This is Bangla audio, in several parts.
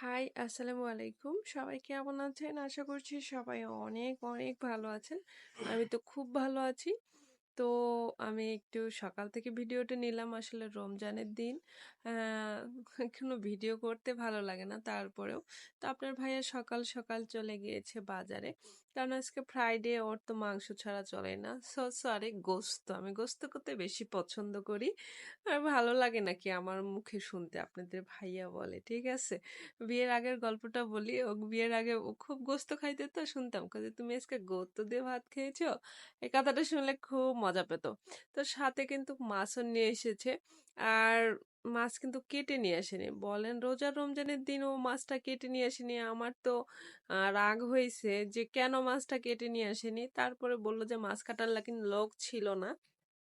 হাই, আসসালামু আলাইকুম। সবাই কেমন আছেন? আশা করছি সবাই অনেক অনেক ভালো আছেন। আমি তো খুব ভালো আছি। তো আমি একটু সকাল থেকে ভিডিওটা নিলাম আসলে রমজানের দিন। কোনো ভিডিও করতে ভালো লাগে না তারপরেও। তো আপনার ভাইয়া সকাল সকাল চলে গিয়েছে বাজারে। কারণ আজকে ফ্রাইডে ওর তো মাংস ছাড়া চলে না। সো সরি গোস্ত। আমি গোস্ত করতে বেশি পছন্দ করি। আর ভালো লাগে নাকি আমার মুখে শুনতে, আপনাদের ভাইয়া বলে, ঠিক আছে? বিয়ের আগের গল্পটা বলি। ও বিয়ের আগে ও খুব গোস্ত খাইতে তো শুনতাম। কাজে তুমি আজকে গোস্ত দিয়ে ভাত খেয়েছো? এই কথাটা শুনলে খুব মজা পেত। তো সাথে কিন্তু মাছও নিয়ে এসেছে। আর মাছ কিন্তু কেটে নিয়ে আসেনি। বলেন রোজা রমজানের দিন ও মাছটা কেটে নিয়ে আসেনি। আমার তো রাগ হয়েছে যে কেন মাছটা কেটে নিয়ে আসেনি? তারপরে বলল যে মাছ কাটার কিন্তু লোক ছিল না।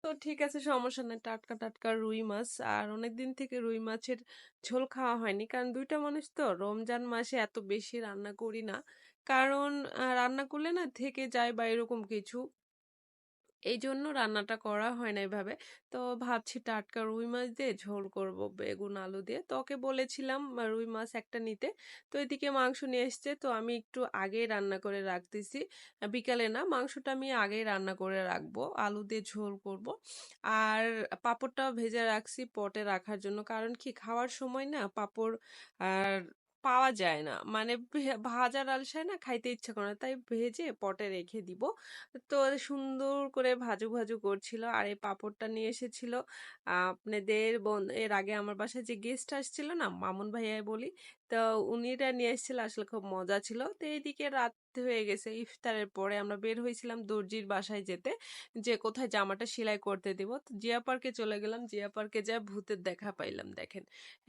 তো ঠিক আছে, সমস্যা নেই। টাটকা টাটকা রুই মাছ। আর অনেকদিন থেকে রুই মাছের ঝোল খাওয়া হয়নি। কারণ দুইটা মানুষ তো, রমজান মাসে এত বেশি রান্না করি না। কারণ রান্না করলে না থেকে যায় বা এরকম কিছু। এই জন্য রান্নাটা করা হয় না এভাবে। তো ভাবছি টাটকা রুই মাছ দিয়ে ঝোল করব বেগুন, আলু দিয়ে। তো ওকে বলেছিলাম রুই মাছ একটা নিতে। তো এদিকে মাংস নিয়ে এসছে। তো আমি একটু আগেই রান্না করে রাখতেছি। বিকালে না, মাংসটা আমি আগেই রান্না করে রাখব। আলু দিয়ে ঝোল করব। আর পাঁপড়টা ভেজে রাখছি পটে রাখার জন্য। কারণ কি, খাওয়ার সময় না পাঁপড় আর পাওয়া যায় না। মানে ভাজা ডাল আলসায় না খাইতে ইচ্ছা করে না, তাই ভেজে পটে রেখে দিব। তো সুন্দর করে ভাজু ভাজু করছিল আর এই পাঁপড়টা নিয়ে এসেছিল। আপনাদের বোন, এর আগে আমার বাসায় যে গেস্ট আসছিল না, মামুন ভাইয়া বলি তো উনিরা নিয়ে এসেছিল, আসলে খুব মজা ছিল। তো এইদিকে রাত হয়ে গেছে, ইফতারের পরে আমরা বের হয়েছিলাম দর্জির বাসায় যেতে। যে কোথায় জামাটা সেলাই করতে দিব। তো জিয়া পার্কে চলে গেলাম, জিয়া পার্কে যা ভূতের দেখা পাইলাম, দেখেন।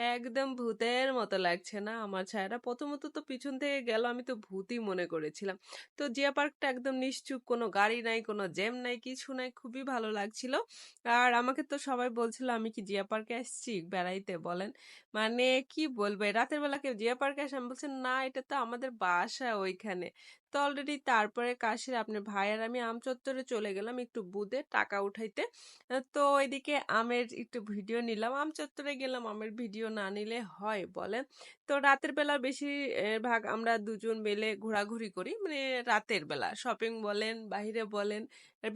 একদম ভূতের মতো লাগছে না আমার ছায়াটা। প্রথমত তো পিছন থেকে গেল, আমি তো ভূতই মনে করেছিলাম। তো জিয়া পার্কটা একদম নিশ্চুপ, কোনো গাড়ি নাই, কোনো জ্যাম নাই, কিছু নাই, খুবই ভালো লাগছিল। আর আমাকে তো সবাই বলছিল, আমি কি জিয়া পার্কে আসছি বেড়াইতে? বলেন। মানে কি বলব? রাতের বেলা কেউ জিয়া পার্কে আসে আমি বলছেন না এটা তো আমাদের বাসা ওইখানে। তো অলরেডি তারপরে কাশির আপনার ভাই আর আমি আম চত্বরে চলে গেলাম একটু বুদে টাকা উঠাইতে। তো এদিকে আমের একটু ভিডিও নিলাম। আম চত্বরে গেলাম, আমের ভিডিও না নিলে হয় বলেন তো রাতের বেলা বেশি ভাগ আমরা দুজন মিলে ঘোরাঘুরি করি। মানে রাতের বেলা। শপিং বলেন বাইরে বলেন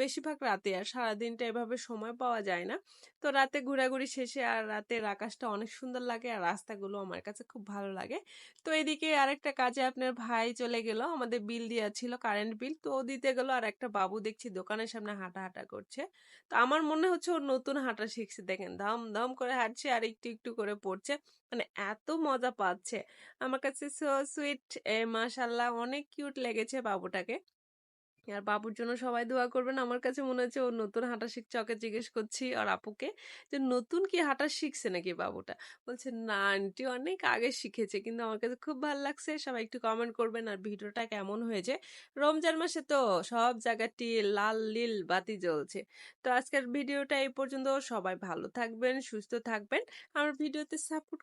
বেশিরভাগ রাতে আর সারাদিনটা এভাবে সময় পাওয়া যায় না। তো রাতে ঘোরাঘুরি শেষে আর রাতের আকাশটা অনেক সুন্দর লাগে আর রাস্তাগুলো আমার কাছে খুব ভালো লাগে। তো এদিকে আরেকটা কাজে আপনার ভাই চলে গেল, আমাদের বিল দেওয়া ছিল কারেন্ট বিল। তো দিতে গেল আর একটা বাবু দেখছি দোকানের সামনে হাঁটা হাঁটা করছে। তো আমার মনে হচ্ছে ওর নতুন হাঁটা শিখছে। দেখেন ধাম ধাম করে হাঁটছে আর একটু একটু করে পড়ছে। মানে এত মজা পাচ্ছে। আমার কাছে সো সুইট মাশাল্লাহ, অনেক কিউট লেগেছে বাবুটাকে। আর বাবুর জন্য সবাই দোয়া করবেন। আমার কাছে মনে হচ্ছে ও নতুন হাঁটা শিখছে ওকে জিজ্ঞেস করছি আর আপুকে যে, নতুন কি হাঁটা শিখছে নাকি বাবুটা? বলছে, না আন্টি, অনেক আগে শিখেছে, কিন্তু আমার কাছে খুব ভালো লাগছে। সবাই একটু কমেন্ট করবেন আর ভিডিওটা কেমন হয়েছে? রমজান মাসে তো সব জায়গাটি লাল লীল, বাতি জ্বলছে। তো আজকের ভিডিওটা এই পর্যন্ত। সবাই ভালো থাকবেন, সুস্থ থাকবেন। আমার ভিডিওতে সাপোর্ট